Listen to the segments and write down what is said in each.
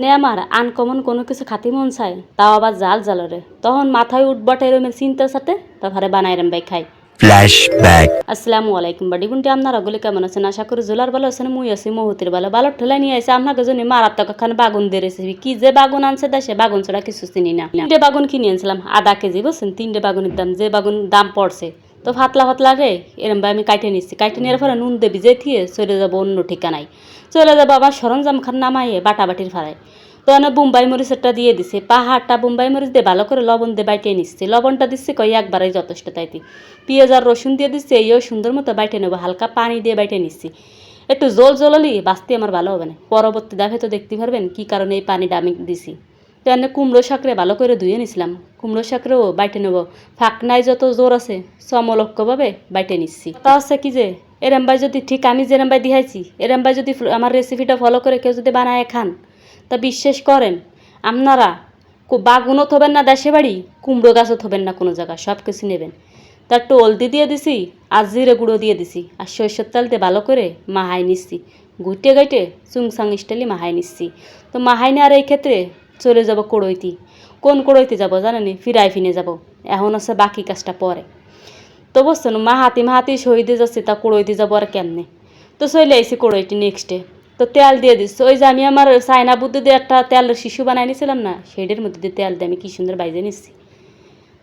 নে আমার আনকমন কোনো কিছু খাতি মন চায় তাও আবার জাল জালরে। তখন মাথায় উঠবটে এরমের চিন্তার সাথে তারপরে বানাই রাম বাই খাই. আসসালামু আলাইকুম বাড়ি গুনটি আপনার অগলে কেমন আছেন? আশা করি জোলার ভালো আছেন মুই আছি মহুতির ভালো। ভালো ঠেলাই নিয়ে আসে আপনাকে জন্য মারাত্মক খান বাগুন দিয়ে রেসিপি কি যে বাগুন আনছে দেশে বাগুন ছাড়া কিছু চিনি না। তিনটে বাগুন কিনে আনছিলাম আধা কেজি বুঝছেন? তিনটে বাগুনের দাম যে বাগুন দাম পড়ছে। তো ফাতলা ফাতলা রে, এরম ভাই আমি কাইটে নিচ্ছি কাইটে নেওয়ার পরে নুন দেবি যে থিয়ে চলে যাব অন্য ঠিকানায়। চলে যাব আবার সরঞ্জাম খান নামাইয়ে বাটাবাটির ফাড়ায়। তো এনে বোম্বাই মরিচটা দিয়ে দিছে। পাহাড়টা বোম্বাই মরিচ দিয়ে ভালো করে লবণ দিয়ে বাইটে নিচ্ছে। লবণটা দিচ্ছে কই? একবারেই যথেষ্ট তাইতি। পেঁয়াজ আর রসুন দিয়ে দিচ্ছে, এইও সুন্দর মতো বাইটে নেব। হালকা পানি দিয়ে বাইটে নিচ্ছি। একটু জল জলালি, বাঁচতে আমার ভালো হবে না। পরবর্তী দেখে তো দেখতে পারবেন কী কারণে এই পানিটা আমি দিছি। তো এনে কুমড়ো শাকরে ভালো করে ধুয়ে নিছিলাম। কুমড়ো শাকরেও বাইটে নেব। ফাঁকনায় যত জোর আছে সমলক্ষভাবে বাইটে নিচ্ছি। তা হচ্ছে কি যে এরমবাই যদি ঠিক আমি যেরমবাই দিহাইছি এরমবাই যদি আমার রেসিপিটা ফলো করে কেউ যদি বানায় খান, তা বিশ্বাস করেন, আপনারা বাগুনও থবেন না দেশে বাড়ি, কুমড়ো গাছও থবেন না কোনো জায়গায় সব কিছু নেবেন। তার একটু দিয়ে দিছি, আর জিরে গুঁড়ো দিয়ে দিছি, আর সরষের তেল দিয়ে ভালো করে মাহাই নিচ্ছি। গুইটে গাইটে চুংসাং স্টাইলে মাহাই নিচ্ছি। তো মাহাই নেওয়ার এই ক্ষেত্রে চলে যাব কড়ইতি। কোন কড়ইতে যাব জানেনি? ফিরাই ফিনে যাব। এখন আছে বাকি কাজটা পরে। তো বসছেন বুঝছেন মাহাতি মাহাতি শহীদে যাচ্ছে, তা কড়ইতে যাব আর কেমনে? তো চলে আইসি কড়ইটি নেক্সটে তো তেল দিয়ে দিচ্ছি। ওই যে আমি আমার চায়না বুদ্ধি দিয়ে একটা তেলের শিশু বানাই নিয়েছিলাম না সেটার মধ্যে দিয়ে তেল দিয়ে আমি কি সুন্দর বাইজে নিচ্ছি।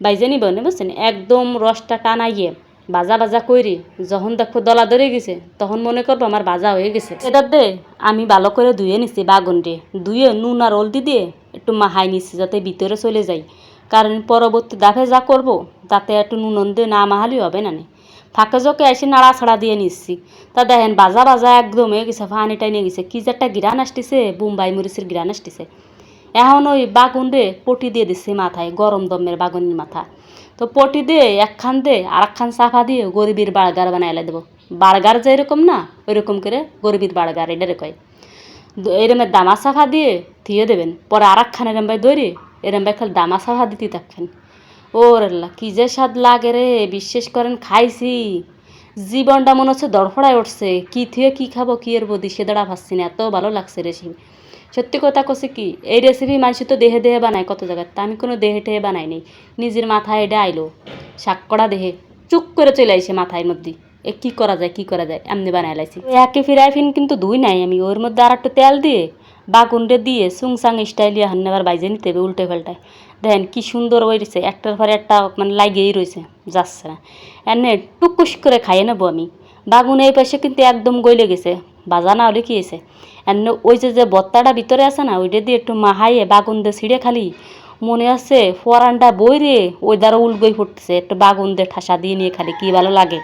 বাইজে নিব না, বুঝছেন? একদম রসটা টানাইয়ে বাজা বাজা কইরি যখন দেখো দলা ধরে গেছে, তখন মনে করব আমার বাজা হয়ে গেছে। এটা দে আমি ভালো করে ধুয়ে নিচ্ছি বাগুন দিয়ে ধুয়ে নুন আর হলদি দিয়ে একটু মাহাই নিচ্ছি যাতে ভিতরে চলে যায় কারণ পরবর্তী দাফে যা করব, তাতে একটু নুন দিয়ে না মাহালি হবে না। ফাঁকে জোকে এসে নাড়া ছাড়া দিয়ে নিচ্ছি। তা দেখেন, বাজা বাজা একদম হয়ে গেছে, ফানি টাইনে গেছে। কি যে একটা গিরান আসতেছে, বুম্বাই মরিচের গিরান আসতেছে। এখন ওই বাগুন রে পটি দিয়ে দিচ্ছে মাথায়, গরম দমের বাগুনের মাথা। তো পটি দিয়ে একখান দে আর একখান সাফা দিয়ে গরিবের বার্গার বানাইলে দেবো। বার্গার যে এরকম না, ওইরকম করে গরিবের বার্গার এটা কয়। এরমের দামা সাফা দিয়ে থিয়ে দেবেন। পরে আর একখান এরম ভাই দৈরে এরম ভাই খালি দামা সাফা দিতে থাকবেন। ওর আল্লাহ, কি যে স্বাদ লাগে রে, বিশ্বাস করেন খাইছি। জীবনটা মনে হচ্ছে দড়ফড়ায় উঠছে। কি থুয়ে কি খাব, কী এর বদি, সে দাঁড়া ভাবছি না, এত ভালো লাগছে রেসিপি সত্যি কথা কছে কি, এই রেসিপি মানুষ তো দেহে দেহে বানায় কত জায়গায়, তা আমি কোনো দেহে টেহে বানাই নাই। নিজের মাথায় এটা আইলো, শাক করা দেহে, চুপ করে চলে আইসে মাথায় মধ্যে এ কি করা যায়, কি করা যায়? এমনি বানাই লাইছি। একে ফিরাই ফিন কিন্তু দুই নাই, আমি ওর মধ্যে আর একটু তেল দিয়ে বাগুনটা দিয়ে, সুংসাং স্টাইলিয়া হান্নে আবার বাইজে নিতে হবে উল্টে পাল্টায় দেখেন কি সুন্দর হয়েছে একটার পরে একটা মানে লাগিয়েই রয়েছে যাচ্ছে না। এনে টুকুস করে খাইয়ে নেব আমি। বাগুন এই পাশে কিন্তু একদম গইলে গেছে, বাজা না হলে কি হয়েছে এনে ওই যে যে বত্তাটা ভিতরে আছে না, ওইটা দিয়ে একটু মাহাইয়ে বাগুন দিয়ে ছিঁড়ে খালি, মনে আছে ফোয়ারানটা বই রে ওই দ্বারা উল গই ফুটতেছে, একটু বাগুন দিয়ে ঠাসা দিয়ে নিয়ে খালি, কি ভালো লাগে।